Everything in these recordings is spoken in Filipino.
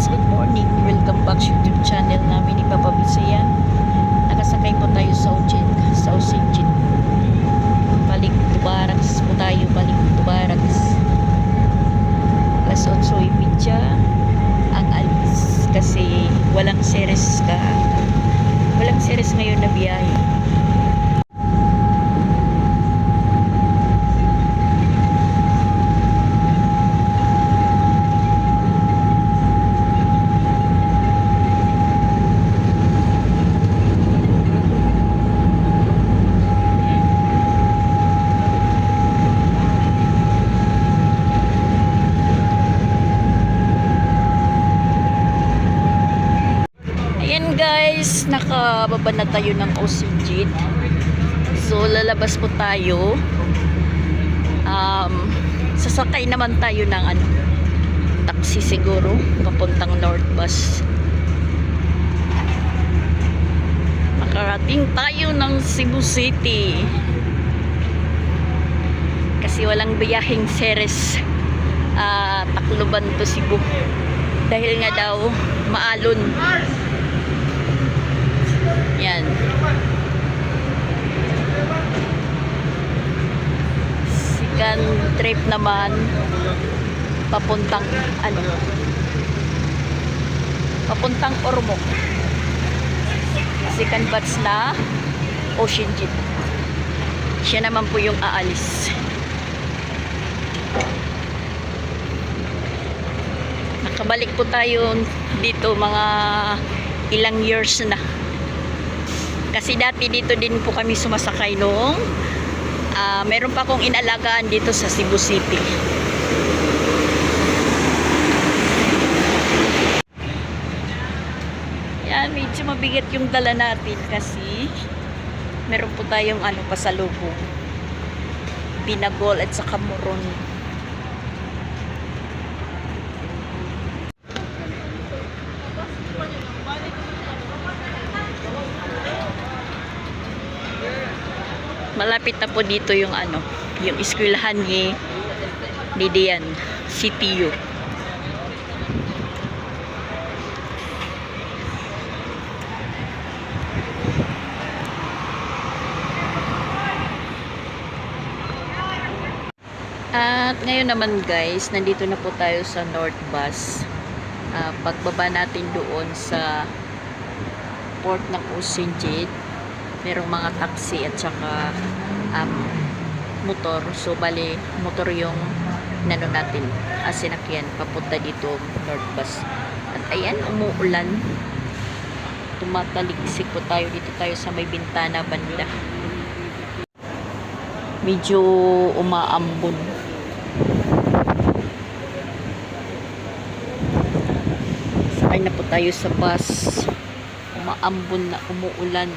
guys, good morning. Welcome back sa YouTube channel namin ni Papa Bisaya. Nakasakay po tayo sa Ujin, sa Usinjin. Balik Tubaraks po tayo, balik Tubaraks. Alas 8.30 ang alis kasi walang series ka. Walang series ngayon na biyahe. Ayan guys, nakababa na tayo ng Osinjit. So lalabas po tayo. Um, sasakay naman tayo ng ano, taxi siguro, papuntang North Bus. Nakarating tayo ng Cebu City. Kasi walang biyaheng Ceres ah Tacloban to Cebu. Dahil nga daw maalon. Yan. Second trip naman papuntang ano papuntang Ormoc. Second batch na Ocean Jeep. Siya naman po yung aalis. Nakabalik po tayo dito mga ilang years na. Kasi dati dito din po kami sumasakay noong ah, meron pa akong inalagaan dito sa Cebu City. Yan, medyo mabigat yung dala natin kasi meron po tayong ano pasalubong. Binagol at saka moron. Malapit na po dito yung ano, yung eskwelahan ni ni Dian. At ngayon naman guys, nandito na po tayo sa North Bus. Ah, pagbaba natin doon sa port ng Usinjit, merong mga taxi at saka um, motor. So, bali, motor yung nano natin, uh, sinakyan, papunta dito, North Bus. At ayan, umuulan. Tumataliksik po tayo. Dito tayo sa may bintana banda. Medyo umaambon. Sakay na po tayo sa bus. Umaambon na, umuulan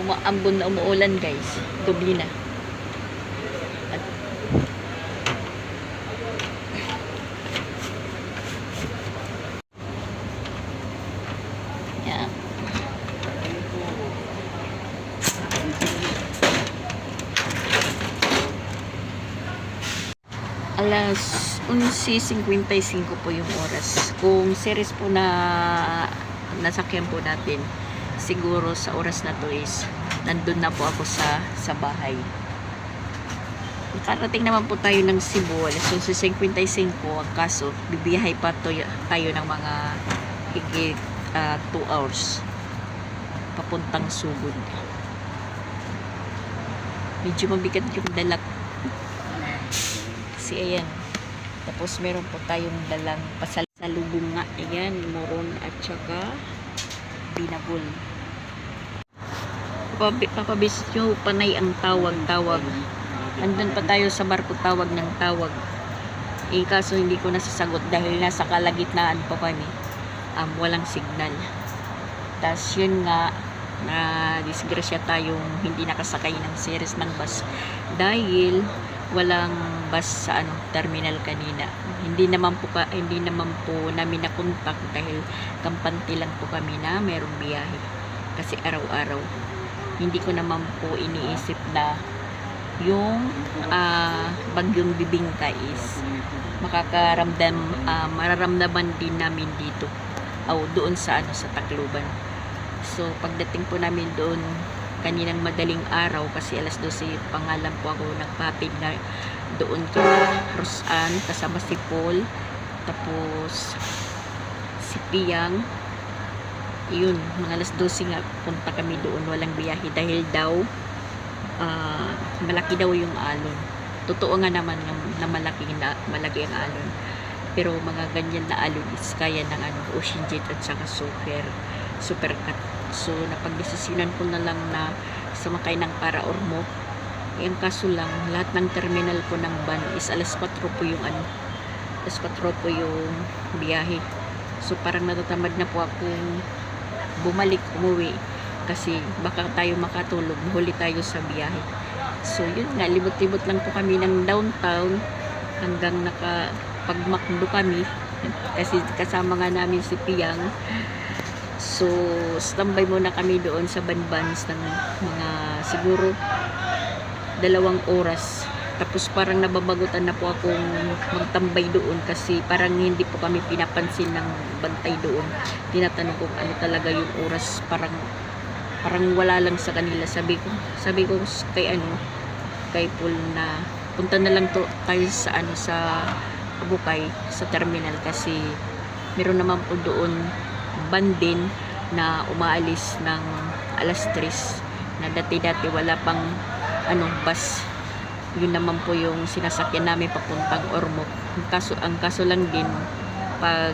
umaambon na umuulan guys. Doble na. At, yan. Alas 11.55 po yung oras. Kung series po na nasakyan po natin siguro sa oras na to is nandun na po ako sa sa bahay. Nakarating naman po tayo ng Cebu alas 11.55 ang kaso bibiyahe pa to, tayo ng mga higit 2 hours papuntang Sugod. Medyo mabigat yung dalak kasi ayan tapos meron po tayong dalang pasalubong nga. Ayan moron at saka binabol. Papabi- Papabisit nyo, panay ang tawag-tawag. Andun pa tayo sa barko tawag ng tawag. Eh, kaso hindi ko nasasagot dahil nasa kalagitnaan pa kami. Um, walang signal. Tapos yun nga, na disgrasya tayong hindi nakasakay ng series ng bus dahil walang bus sa ano terminal kanina hindi naman po ka, hindi naman po namin na contact dahil kampante lang po kami na merong biyahe kasi araw-araw hindi ko naman po iniisip na yung ah, bagyong bibingka is makakaramdam, ah, mararamdaman din namin dito. O doon sa ano sa Tacloban. So pagdating po namin doon kaninang madaling araw kasi alas 12 pangalan po ako nagpapid na doon kay Rosan kasama si Paul tapos si Piyang yun, mga alas 12 nga punta kami doon, walang biyahe dahil daw ah, malaki daw yung alon. Totoo nga naman na, na malaki na malaki ang alon. Pero mga ganyan na alon is kaya ng ano, ocean jet at saka super super cut. So napagdesisyonan ko na lang na sumakay ng para Ormo. Eh, ang kaso lang, lahat ng terminal po ng van is alas 4 po yung ano, alas 4 po yung biyahe. So parang natatamad na po akong bumalik, umuwi. Kasi baka tayo makatulog, huli tayo sa biyahe. So yun nga, libot-libot lang po kami ng downtown hanggang naka pagmakdo kami. Kasi kasama nga namin si Piyang. So, standby muna kami doon sa Banbans ng mga siguro dalawang oras. Tapos parang nababagutan na po akong magtambay doon kasi parang hindi po kami pinapansin ng bantay doon. Tinatanong ko ano talaga yung oras. Parang parang wala lang sa kanila. Sabi ko, sabi ko kay ano, kay Paul na punta na lang to tayo sa ano sa Bukay sa terminal kasi meron naman po doon van din na umaalis ng alas 3 na dati-dati wala pang ano bus yun naman po yung sinasakyan namin papuntang Ormoc. Ang kaso, ang kaso lang din pag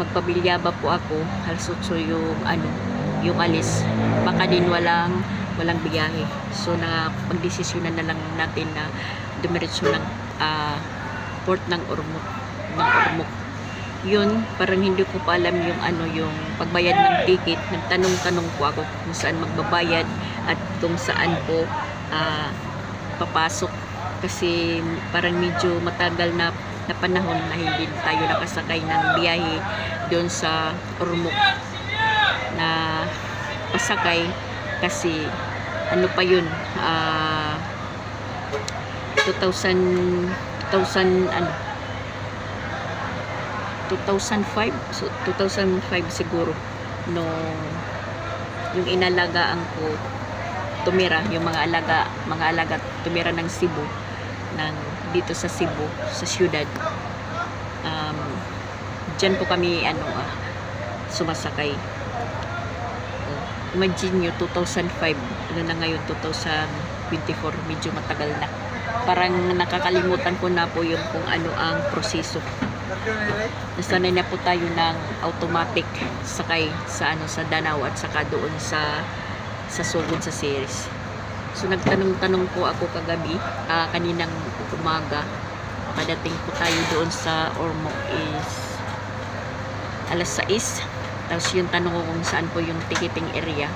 magpabilyaba po ako alas 8 yung ano yung alis. Baka din walang walang biyahe. So na pagdesisyonan na lang natin na dumiretso ng ah, port ng Ormoc ng Ormoc. Yun, parang hindi ko pa alam yung ano yung pagbayad ng ticket. Nagtanong-tanong po ako kung saan magbabayad at kung saan po ah, papasok kasi parang medyo matagal na, na panahon na hindi tayo nakasakay ng biyahe doon sa Ormoc na pasakay. Kasi ano pa yun ah 2000 2000 ano? 2005 so 2005 siguro no yung inalagaan ko tumira yung mga alaga mga alaga tumira ng Cebu ng dito sa Cebu sa syudad. Um, dyan po kami ano ah, sumasakay. Oh, imagine nyo 2005 ano na ngayon 2024 medyo matagal na. Parang nakakalimutan ko na po yung kung ano ang proseso. Nasanay na po tayo ng automatic sakay sa ano sa Danau at saka doon sa sa sugod sa series. So nagtanong-tanong po ako kagabi, ah, kaninang umaga. Padating po tayo doon sa Ormoc is alas 6. Tapos yung tanong ko kung saan po yung ticketing area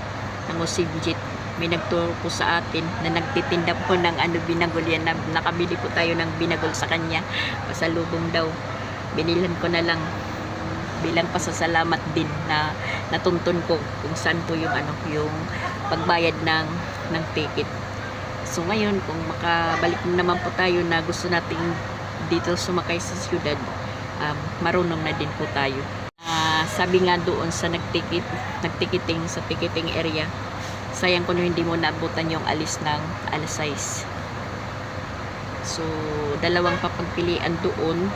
ng Osibjit. May nagturo po sa atin na nagtitinda po ng ano binagol yan. Na, nakabili po tayo ng binagol sa kanya. Pasalubong daw binilan ko na lang bilang pasasalamat din na natuntun ko kung saan po yung ano yung pagbayad ng ng ticket. So ngayon kung makabalik naman po tayo na gusto nating dito sumakay sa siyudad, um, marunong na din po tayo. Ah, sabi nga doon sa nagticket, nagticketing sa ticketing area, sayang kung hindi mo naabutan yung alis ng alas 6. So, dalawang papagpilian doon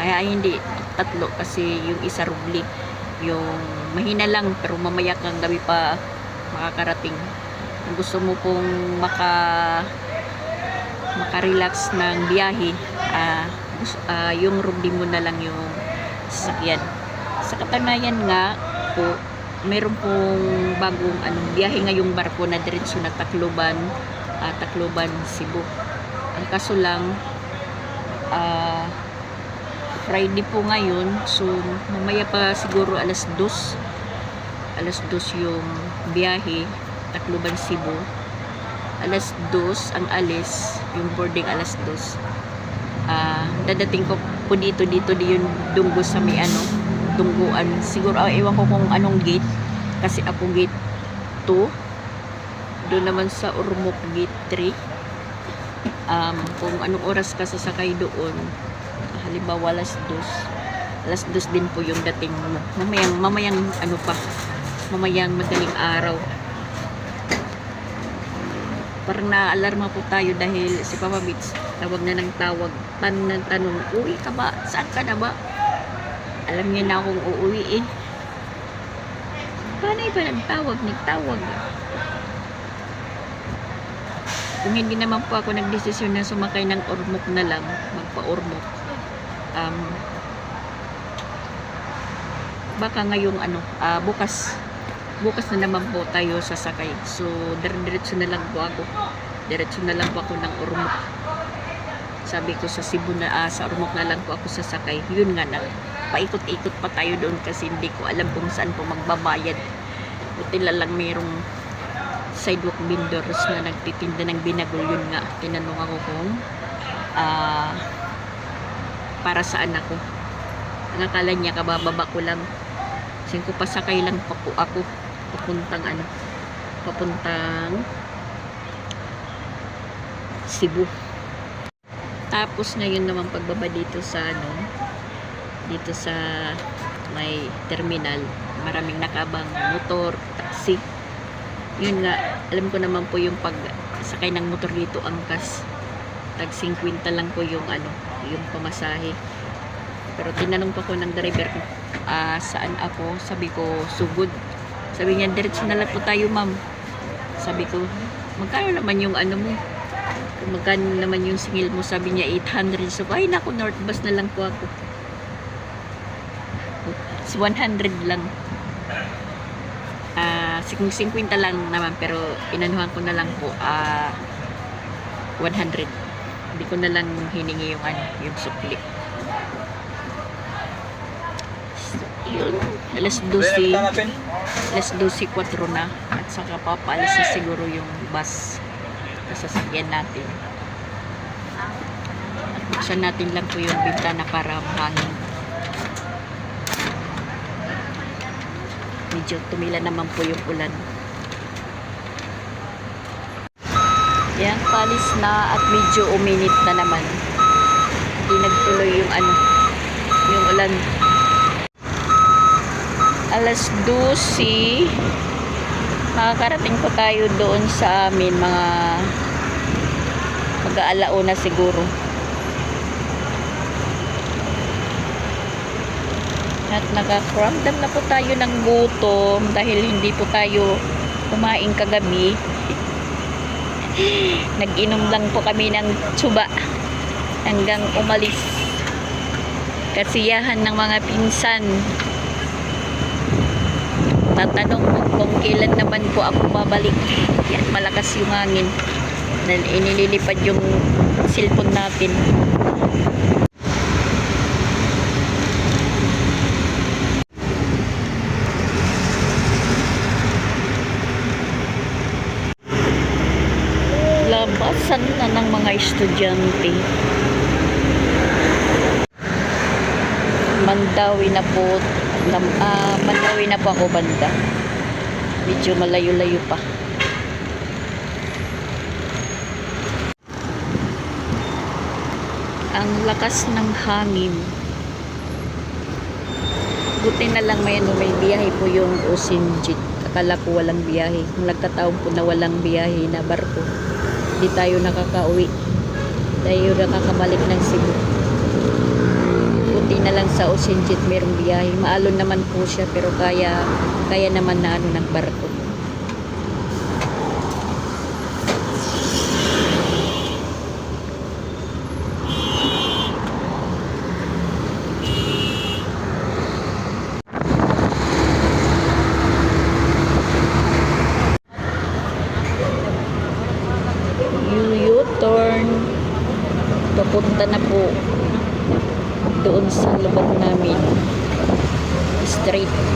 ay, ay hindi tatlo kasi yung isa rubli yung mahina lang pero mamaya kang gabi pa makakarating gusto mo pong maka makarelax ng biyahe ah gus- ah, yung rubli mo na lang yung sasakyan sa katanayan nga po meron pong bagong anong biyahe ngayong barko na diretso na Tacloban ah, Tacloban Cebu ang kaso lang ah Friday po ngayon. So, mamaya pa siguro alas 2. Alas 2 yung biyahe. Tacloban, Cebu. Alas 2 ang alis. Yung boarding alas 2. Ah, dadating ko po dito dito di yung dunggo sa may ano dungguan. Siguro ah, ewan ko kung anong gate. Kasi ako gate 2 doon naman sa Urmok gate 3 um, kung anong oras ka sasakay doon halimbawa alas dos. Alas dos din po yung dating mo. Mamayang mamayang ano pa. Mamayang madaling araw parang naaalarma po tayo dahil si Papa Bits tawag na ng tawag. Tan ng tanong uwi ka ba? Saan ka na ba? Alam niya na akong uuwi eh. Paano ba nagtawag nagtawag? Kung hindi naman po ako nagdesisyon na sumakay ng ormok na lang magpa-ormok. Um, baka ngayong ano ah, bukas bukas na naman po tayo sasakay so dire-diretso na lang po ako. Diretso na lang po ako ng ormok sabi ko sa Cebu na ah, sa ormok na lang po ako sasakay yun nga na paikot-ikot pa tayo doon kasi hindi ko alam kung saan po magbabayad. Buti lang mayroong sidewalk vendors na nagtitinda ng binagol. Yun nga tinanong ako kung ah, para saan ako. Ang akala niya kabababa ko lang. Kasi ko pasakay lang pa po ako papuntang ano? Papuntang Cebu. Tapos ngayon naman pagbaba dito sa ano dito sa may terminal maraming nakabang motor, taxi. Yun nga alam ko naman po yung pag sakay ng motor dito angkas tag 50 lang po yung ano yung pamasahe. Pero tinanong pa ko ng driver kung ah, saan ako? Sabi ko sugod sabi niya diretso na lang po tayo ma'am. Sabi ko magkano naman yung ano mo? Magkano naman yung singil mo? Sabi niya 800 so ay naku north bus na lang po ako. It's 100 lang. Ah 50 lang naman pero inanuhan ko na lang po ah 100 hindi ko na lang hiningi yung ano yung sukli yun. Alas 12 alas 12.04 na. At saka papaalis na siguro yung bus na sasakyan natin. At buksan natin lang po yung bintana para mahangin medyo tumila naman po yung ulan. Yan palis na at medyo uminit na naman. Hindi nagtuloy yung ano yung ulan alas 12 makakarating po tayo doon sa amin mga mag-aalauna siguro. At nakakramdam na po tayo ng gutom dahil hindi po tayo kumain kagabi. Nag-inom lang po kami ng tsuba hanggang umalis. Kasiyahan ng mga pinsan tatanong kung kailan naman po ako babalik. Yan malakas yung hangin. Inililipad yung cellphone natin. Labasan na ng mga estudyante. Mandawi na po nam, ah, Mandawi na po ako banda. Medyo malayo-layo pa. Ang lakas ng hangin. Buti na lang may ano may biyahe po yung Osinjit. Akala ko walang biyahe. Kung nagkataon po na walang biyahe na barko di tayo nakakauwi. Tayo nakakabalik ng Cebu na lang sa Osinjit merong biyahe. Maalon naman po siya pero kaya kaya naman na ano ng barko U-turn papunta na po doon sa lugar namin straight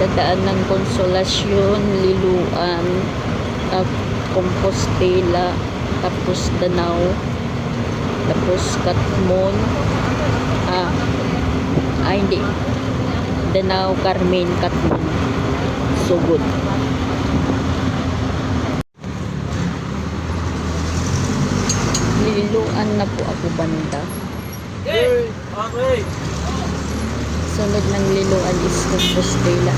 dadaan ng konsolasyon liluan at compostela tapos danaw tapos katmon. Ah, ah hindi. Danao, Carmen, Katmon, Sugod. Liluan na po ako banda. Sunod ng liluan is Compostela.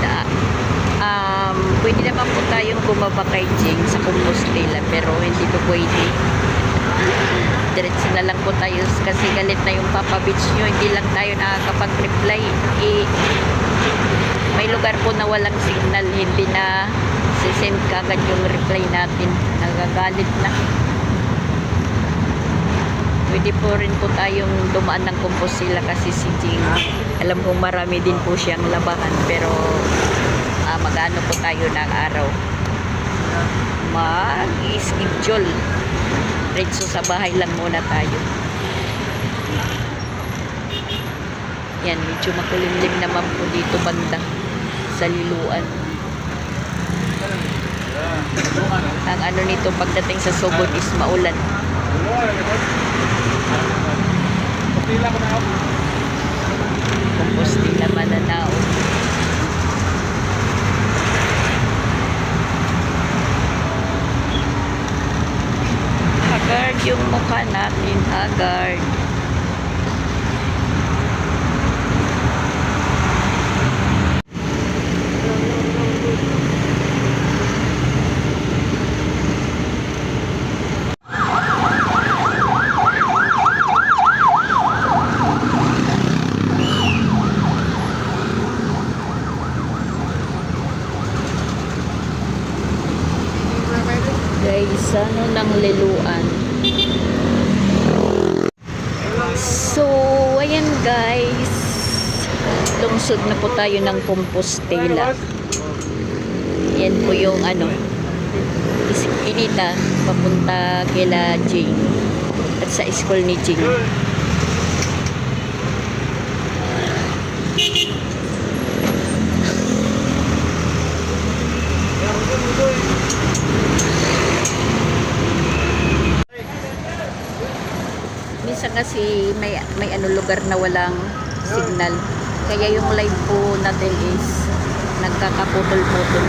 Da, um, pwede naman po tayong bumaba kay Jing sa Compostela pero hindi po pwede. Diretso na lang po tayo kasi galit na yung Papa Beach nyo. Hindi lang tayo nakakapag-reply. Eh, may lugar po na walang signal. Hindi na sisend kagad yung reply natin. Nagagalit na. Pwede po rin po tayong dumaan ng Compostela kasi si Jing. Alam kong marami din po siyang labahan pero ah, mag-ano po tayo ng araw. Mag-schedule. Diretso sa bahay lang muna tayo. Yan, medyo makulimlim naman po dito banda sa liluan. Ang ano nito pagdating sa Sugod is maulan. Pila ko na Mananao. Haggard yung mukha natin, haggard. Guys, ano ng liluan? So, ayan guys. Lungsod na po tayo ng Compostela. Yan po yung ano, iskinita papunta kila Jane at sa school ni Jane. Minsan kasi may may ano lugar na walang signal. Kaya yung live po natin is nagkakaputol-putol.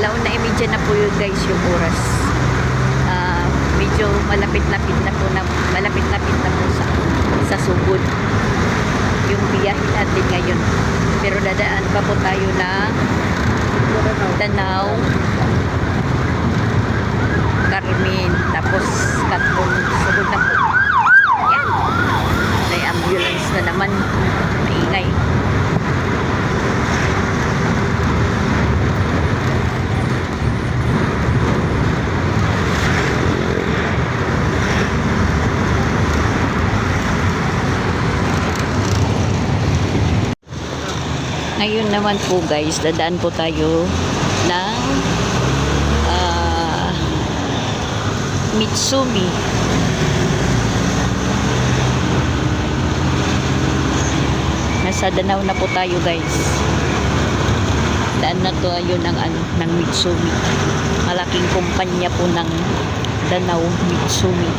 Alaw na imedya na po yun guys yung oras. Ah, medyo malapit-lapit na po na malapit-lapit na po sa sa sugod yung biyahe natin ngayon. Pero dadaan pa po tayo na Danau, Carmen, tapos Katong, sugod na po. Yan. May ambulance na naman. Maingay. Ngayon naman po guys, dadaan po tayo ng ah, Mitsumi. Nasa Danau na po tayo guys. Daan na to ayun ng ano ng Mitsumi. Malaking kumpanya po ng Danau Mitsumi.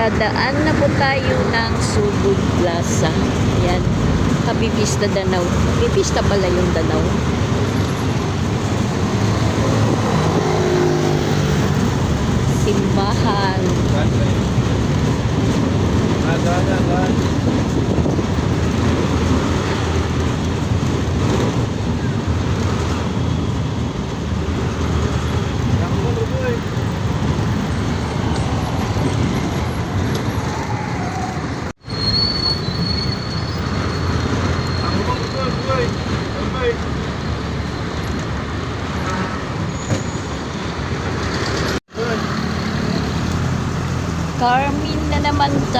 Dadaan na po tayo ng Sugod Plaza. Yan. Kabibista Danau. Kabibista pala yung Danau. Simbahan. Ada,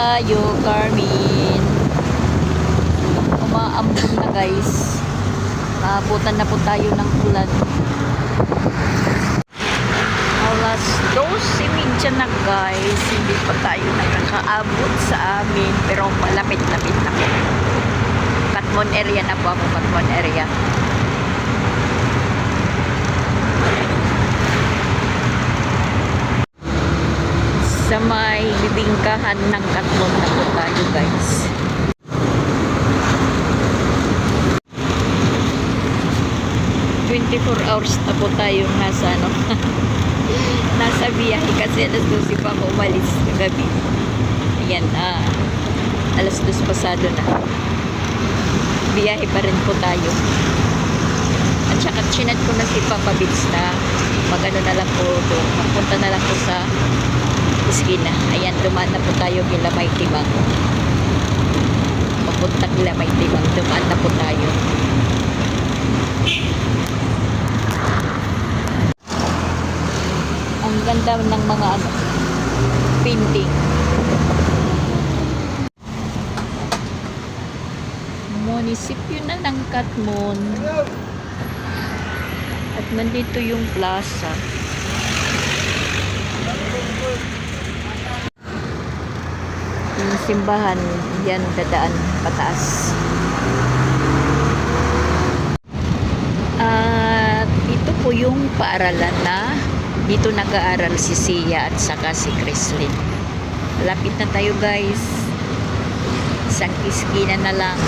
tayo, Carmen. Umaambon na guys. Naabutan na po tayo ng ulan. Alas 12.30 na guys. Hindi pa tayo nakakaabot sa amin. Pero malapit-lapit na po. Katmon area na po ako. Katmon area. Sa may bibingkahan ng Katmon na po tayo guys. Twenty-four hours na po tayo nasa ano, nasa biyahe kasi alas 12 pa ako umalis kagabi. Ayan, ah, alas 2 pasado na. Biyahe pa rin po tayo. At saka chinat ko na si Papa Bits na magano na lang po doon. Magpunta na lang po sa iskina. Ayan, dumaan na po tayo kila May Timang. Papunta kila May Timang. Dumaan na po tayo. Ang ganda ng mga ano, painting. Munisipyo na ng Katmon. At nandito yung plaza. Simbahan, yan dadaan pataas. At ito po yung paaralan na dito nag-aaral si Sia at saka si Chrislyn. Lapit na tayo guys. Isang iskina na lang.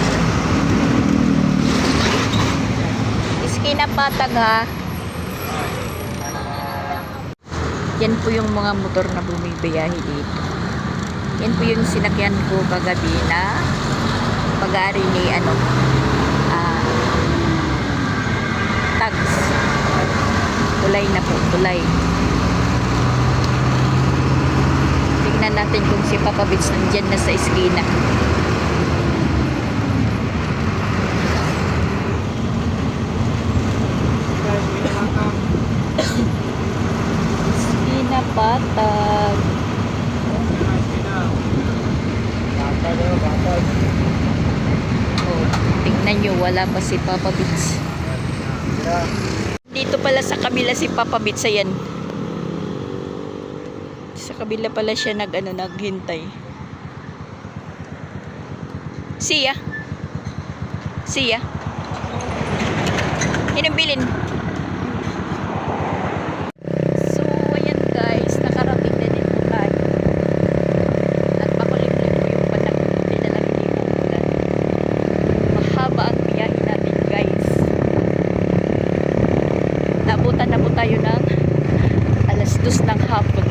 Iskina patag ha. Yan po yung mga motor na bumibiyahe dito. Yan po yung sinakyan ko kagabi na pag-aari ni ano ah tags. Tulay na po, tulay. Tingnan natin kung si Papa Bits nandyan na sa. Eskina patag. Batag ano, batag. Oh, tingnan nyo, wala pa si Papa. Yeah. Dito pala sa kabila si Papa Bits, ayan. Sa kabila pala siya nag, ano, naghintay. Siya. Siya. Yan ang bilin. So, ayan guys, nakarating na din po tayo. At makulimlim po yung panahon, hindi na lang hindi po ulan. Mahaba ang biyahe natin guys. Nabutan na po tayo ng alas dos ng hapon.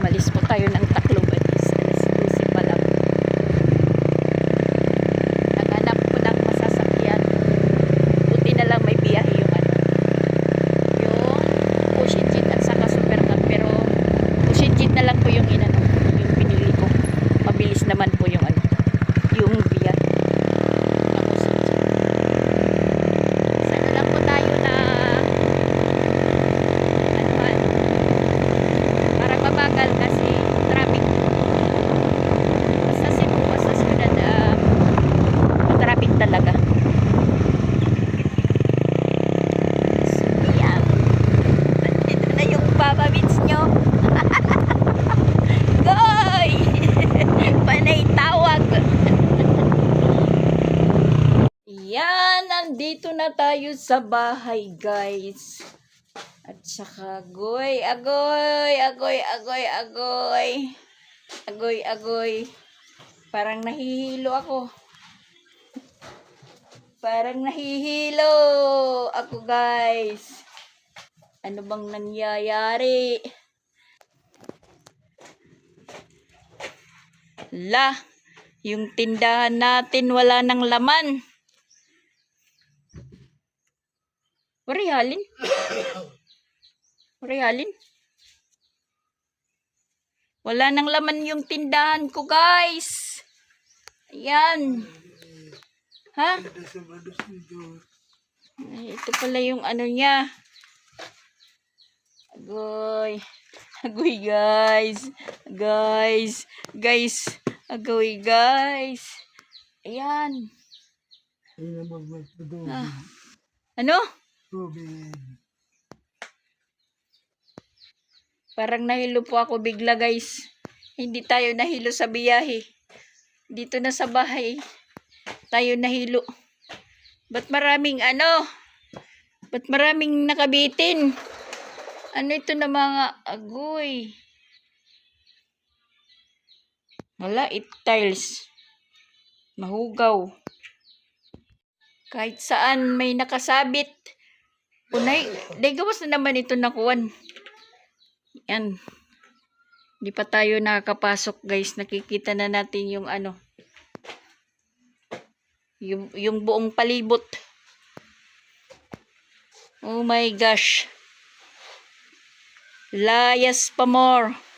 Malis po tayo ng Tacloban. Is alas 12 pa lang. Naghanap po ng masasakyan. Buti na lang may biyahe yung ano. Yung pushing jeep at saka supercab. Pero pushing jeep na lang po yung inano. Yung pinili ko. Mabilis naman po yung ano. Yung biyahe. na pushing jeep. Sana lang po tayo na ano man, parang mabagal kasi traffic. Sa Cebu, sa syudad, um, traffic talaga. So, yan. Nandito na yung Papa Beats nyo. Goy! Panay tawag. Yan, nandito na tayo sa bahay, guys. At saka, agoy, agoy, agoy, agoy, agoy. Agoy, agoy. Parang nahihilo ako. Parang nahihilo ako, guys. Ano bang nangyayari? La, yung tindahan natin wala nang laman. Warihalin? Warihalin? Wala nang laman yung tindahan ko, guys. Ayan. Ha? Ay, ito pala yung ano niya. Agoy. Agoy guys. Guys. Guys. Agoy guys. Ayan. Ah. Ano? Tubig. Parang nahilo po ako bigla guys. Hindi tayo nahilo sa biyahe. Dito na sa bahay. Tayo nahilo. Ba't maraming ano? Ba't maraming nakabitin? Ano ito na mga agoy? Wala, it tiles. Mahugaw. Kahit saan may nakasabit. Unay, day gawas na naman ito nakuwan. Yan. Hindi pa tayo nakakapasok guys. Nakikita na natin yung ano. Yung, yung buong palibot. Oh my gosh. Layas pa more.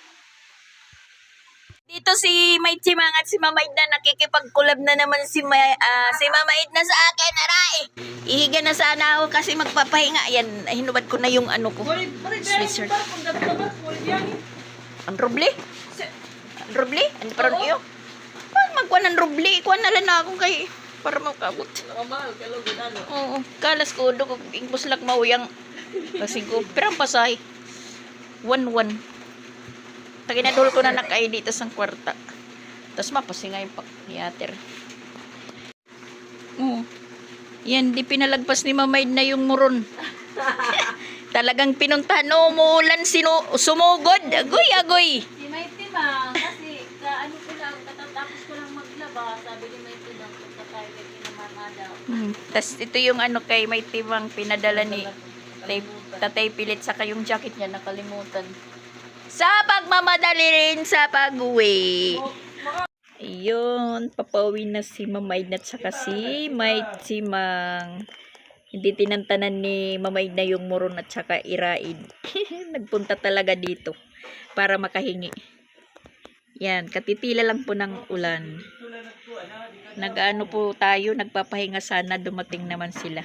Dito si May Chimang at si Mamaid na nakikipag-collab na naman si, May, ah, si Mamaid na sa akin. Aray! Ihiga na sana ako kasi magpapahinga. Yan, hinubad ko na yung ano ko. Sweatshirt. Ang ruble? Ang ruble? Ang parang iyo? Pag magkuha ng ruble, ikuha na lang ako kay para makabot. Oo, kalas ko do ko ingpos lak mauyang kasi ko pero ang pasay. One one. Taginadol ko na nakay dito sa kwarta. Tapos mapasingay pa yater. Oo. Yan, di pinalagpas ni Mamaid na yung muron. Talagang pinuntahan. No, umuulan, sino, sumugod. Agoy, agoy. Si Maite ma, kasi ka, ano ko lang, katatapos ko lang maglaba, sabi ni Maite daw, punta tayo kay kinamama daw. Hmm. Tapos ito yung ano kay may timang pinadala ni tay, Tatay Pilit saka yung jacket niya nakalimutan. Sa pagmamadali rin sa pag-uwi. Ayun, papauwi na si Mamayd at saka si Might Simang. Hindi tinantanan ni Mamayd na yung muron at saka iraid. Nagpunta talaga dito para makahingi. Yan, katitila lang po ng ulan. Nag-ano po tayo, nagpapahinga sana dumating naman sila.